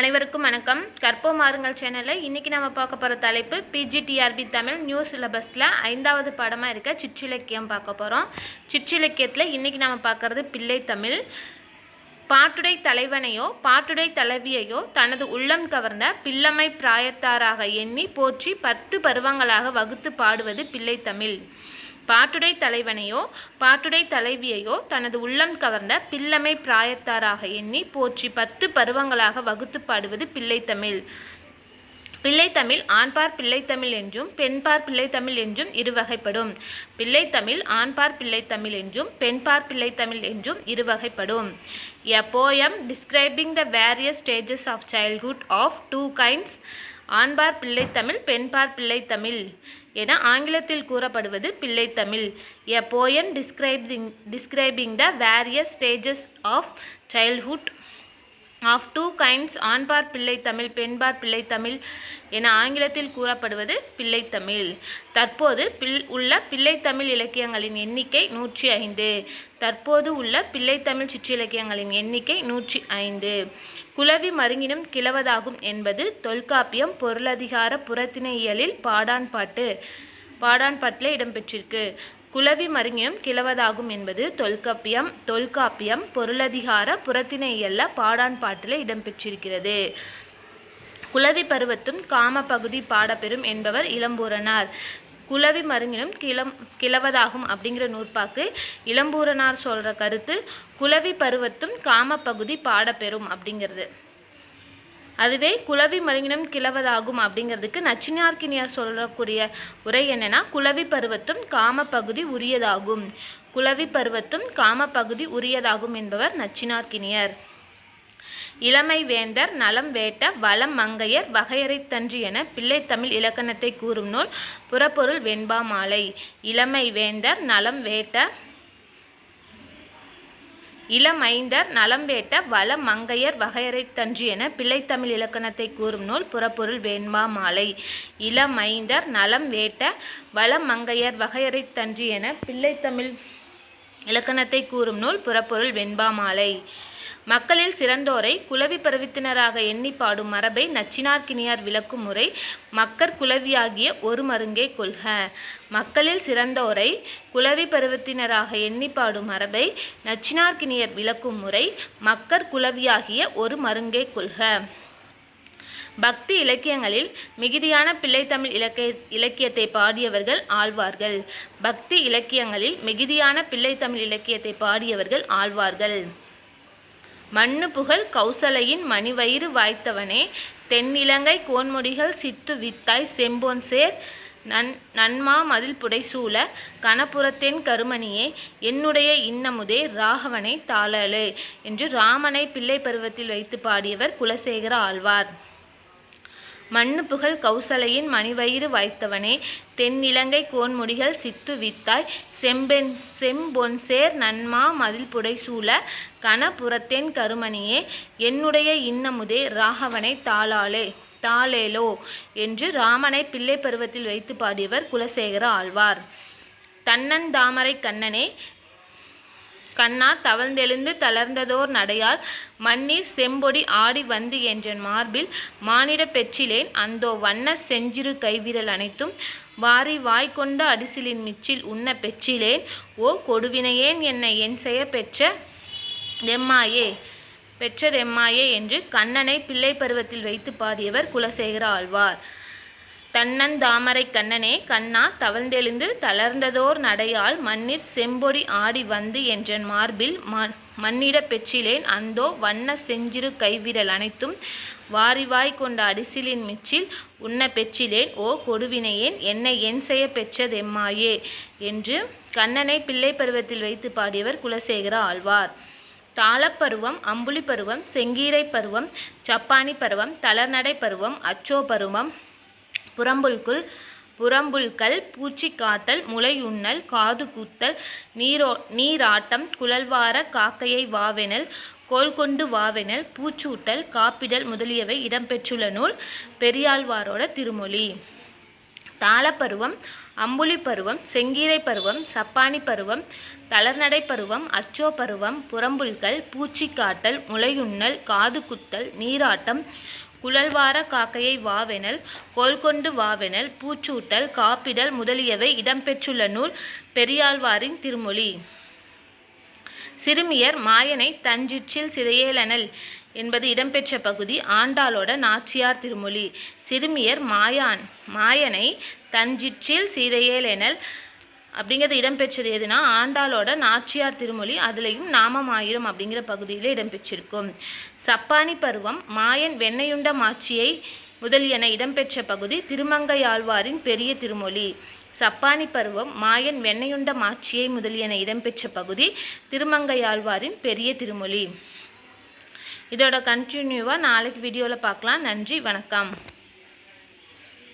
அனைவருக்கும் வணக்கம். கற்போ மாறுங்கள் சேனலில் இன்றைக்கி நம்ம பார்க்க போகிற தலைப்பு பிஜிடிஆர்பி தமிழ் நியூ சிலபஸில் ஐந்தாவது பாடமாக இருக்க சிற்றிலக்கியம் பார்க்க போகிறோம் சிற்றிலக்கியத்தில் இன்றைக்கி நம்ம பார்க்குறது பிள்ளை தமிழ். பாட்டுடை தலைவனையோ பாட்டுடை தலைவியையோ தனது உள்ளம் கவர்ந்த பிள்ளமை பிராயத்தாராக எண்ணி போற்றி பத்து பருவங்களாக வகுத்து பாடுவது பிள்ளை தமிழ். பாட்டுடை தலைவனையோ பாட்டுடை தலைவியையோ தனது உள்ளம் கவர்ந்த பிள்ளமை பிராயத்தாராக எண்ணி போற்றி பத்து பருவங்களாக வகுத்து பாடுவது பிள்ளைத்தமிழ். பிள்ளைத்தமிழ் ஆண்பார் பிள்ளைத்தமிழ் என்றும் பெண்பார் பிள்ளைத்தமிழ் என்றும் இருவகைப்படும். பிள்ளைத்தமிழ் ஆண்பார் பிள்ளைத்தமிழ் என்றும் பெண்பார் பிள்ளைத்தமிழ் என்றும் இருவகைப்படும். A poem describing the various stages of childhood of two kinds ஆண்பார் பிள்ளைத்தமிழ் பெண்பார் பிள்ளைத்தமிழ். என ஆங்கிலத்தில் கூறப்படுவது பிள்ளைத்தமிழ் a poem describing describing the various stages of childhood of two kinds ஆண்பார் பிள்ளைத்தமிழ் பெண்பார் பிள்ளைத்தமிழ் என ஆங்கிலத்தில் கூறப்படுவது பிள்ளைத்தமிழ் தற்போது பில் உள்ள பிள்ளைத்தமிழ் இலக்கியங்களின் எண்ணிக்கை நூற்றி ஐந்து. தற்போது உள்ள பிள்ளைத்தமிழ் சிற்றிலக்கியங்களின் எண்ணிக்கை நூற்றி ஐந்து. குலவி மருங்கினும் கிளவதாகும் என்பது தொல்காப்பியம் பொருளதிகார புறத்திணையியலில் பாடான்பாட்டு பாடான்பாட்டில் இடம்பெற்றிருக்கு குலவி மருங்கியம் கிளவதாகும் என்பது தொல்காப்பியம் தொல்காப்பியம் பொருளதிகார பாடான் பாட்டிலே இடம்பெற்றிருக்கிறது. குலவி பருவத்தும் காம பகுதி பாடப்பெறும் என்பவர் இளம்பூரனார் குலவி மருங்கினும் கிளம் கிளவதாகும் அப்படிங்கிற நூற்பாக்கு இளம்பூரனார் சொல்கிற கருத்து குலவி பருவத்தும் காம பகுதி பாடப்பெறும் அப்படிங்கிறது. அதுவே குலவி மருங்கினம் கிளவதாகும் அப்படிங்கிறதுக்கு நச்சினார்க்கினியார் சொல்லக்கூடிய உரை என்னென்னா குலவி பருவத்தும் காம பகுதி உரியதாகும். குலவி பருவத்தும் காம பகுதி உரியதாகும் என்பவர் நச்சினார்க்கினியர். இளமை வேந்தர் நலம் வேட்ட வளம் மங்கையர் வகையறைத்தன்று என பிள்ளைத்தமிழ் இலக்கணத்தை கூறும் நூல் புறப்பொருள் வெண்பா மாலை. இளமை வேந்தர் நலம் வேட்ட இளமைந்தர் நலம்பேட்ட வள மங்கையர் வகையறைத்தன்று என பிள்ளைத்தமிழ் இலக்கணத்தை கூறும் நூல் புறப்பொருள் வெண்பா மாலை. இளமைந்தர் நலம் வேட்ட வள மங்கையர் வகையறைத்தன்று என பிள்ளைத்தமிழ் இலக்கணத்தை கூறும் நூல் புறப்பொருள் வெண்பா மாலை. மக்களில் சிறந்தோரை குலவி பருவத்தினராக எண்ணி பாடும் மரபை நச்சினார்க்கினியார் விளக்கும் முறை மக்கர் குலவியாகிய ஒரு மருங்கே கொள்க. மக்களில் சிறந்தோரை குலவி பருவத்தினராக எண்ணி பாடும் மரபை நச்சினார்க்கினியர் விளக்கும் முறை மக்கர் குலவியாகிய ஒரு மருங்கே கொள்க. பக்தி இலக்கியங்களில் மிகுதியான பிள்ளைத்தமிழ் இலக்கிய இலக்கியத்தை பாடியவர்கள் ஆழ்வார்கள். பக்தி இலக்கியங்களில் மிகுதியான பிள்ளைத்தமிழ் இலக்கியத்தை பாடியவர்கள் ஆழ்வார்கள். மண்ணு புகழ் கௌசலையின் மணிவயிறு வாய்த்தவனே தென்னிலங்கை கோன்முடிகள் சித்து வித்தாய் செம்பொன் சேர் நன் நன்மா மதில் புடைசூழ கணபுரத்தென் கருமணியே என்னுடைய இன்னமுதே ராகவனை தாளலு என்று ராமனை பிள்ளை பருவத்தில் வைத்து பாடியவர் குலசேகர ஆழ்வார். மண்ணு புகழ் கௌசலையின் மணிவயிறு வாய்த்தவனே. தென்னிலங்கை கோன்முடிகள் சித்து வித்தாய். செம்பென் செம்பொன்சேர் நன்மா மதில் புடைசூழ. கணபுரத்தென் கருமணியே என்னுடைய இன்னமுதே ராகவனை தாளாலே தாளேலோ என்று ராமனை பிள்ளை பருவத்தில் வைத்து பாடியவர் குலசேகர ஆழ்வார். தன்னன் தாமரை கண்ணனே கண்ணா தவழ்ந்தெழுந்து தளர்ந்ததோர் நடையால் மண்ணீர் செம்பொடி ஆடி வந்து என்றன் மார்பில் மானிட பெற்றிலேன் அந்தோ வண்ண செஞ்சிறு கைவிரல் அனைத்தும் வாரி வாய்க்கொண்ட அடிசிலின் மிச்சில் உண்ண பெற்றிலேன் ஓ கொடுவினையேன் என்னை என் செய்ய பெற்ற எம்மாயே பெற்றதெம்மாயே என்று கண்ணனை பிள்ளை பருவத்தில் வைத்து பாடியவர் குலசேகர ஆழ்வார். தன்னன் தாமரை கண்ணனே கண்ணா தவழ்ந்தெழுந்து தளர்ந்ததோர் நடையால் மண்ணிற் செம்பொடி ஆடி வந்து என்றன் மார்பில் மண்ணிட பெற்றிலேன் அந்தோ வண்ண செஞ்சிறு கைவிரல் அனைத்தும் வாரிவாய் கொண்ட அடிசிலின் மிச்சில் உண்ண பெற்றிலேன் ஓ கொடுவினையேன் என்னை என் செய்ய பெற்றதெம்மாயே என்று கண்ணனை பிள்ளை பருவத்தில் வைத்து பாடியவர் குலசேகர ஆழ்வார். தாளப்பருவம் அம்புலி பருவம் செங்கீரை பருவம் சப்பானி பருவம் தளர்நடை பருவம் அச்சோ பருவம் புறம்புல்குள் புறம்புல்கள் பூச்சி காட்டல் முளையுண்ணல் காது கூத்தல் நீரோ நீராட்டம் குழல்வார காக்கையை வாவெனல் கோல் கொண்டு வாவெனல் பூச்சூட்டல் காப்பிடல் முதலியவை இடம்பெற்றுள்ள நூல் பெரியாழ்வாரோட திருமொழி. தாளப்பருவம் அம்புலி பருவம் செங்கீரை பருவம் சப்பானி பருவம் தளர்நடை பருவம் அச்சோ பருவம் புறம்புல்கள் பூச்சிக்காட்டல் முளையுண்ணல் காது குத்தல் நீராட்டம் குழல்வார காக்கையை வாவெனல் கோல்கொண்டு வாவெனல் பூச்சூட்டல் காப்பிடல் முதலியவை இடம்பெற்றுள்ள நூல் பெரியாழ்வாரின் திருமொழி. சிறுமியர் மாயனை தஞ்சிற்றில் சிதையேலனல் என்பது இடம்பெற்ற பகுதி ஆண்டாளோட நாச்சியார் திருமொழி. சிறுமியர் மாயான் மாயனை தஞ்சிற்றில் சிதையேலெனல் அப்படிங்கிறது இடம்பெற்றது எதுனா ஆண்டாளோட நாச்சியார் திருமொழி அதுலேயும் நாமம் ஆயிரம் அப்படிங்கிற பகுதியில் இடம்பெற்றிருக்கும். சப்பானி பருவம் மாயன் வெண்ணையுண்ட மாட்சியை முதலியன இடம்பெற்ற பகுதி திருமங்கையாழ்வாரின் பெரிய திருமொழி. சப்பானி பருவம் மாயன் வெண்ணையுண்ட மாட்சியை முதலியன இடம்பெற்ற பகுதி திருமங்கையாழ்வாரின் பெரிய திருமொழி. இதோட கண்டினியூவாக நாளைக்கு வீடியோவில் பார்க்கலாம். நன்றி வணக்கம்.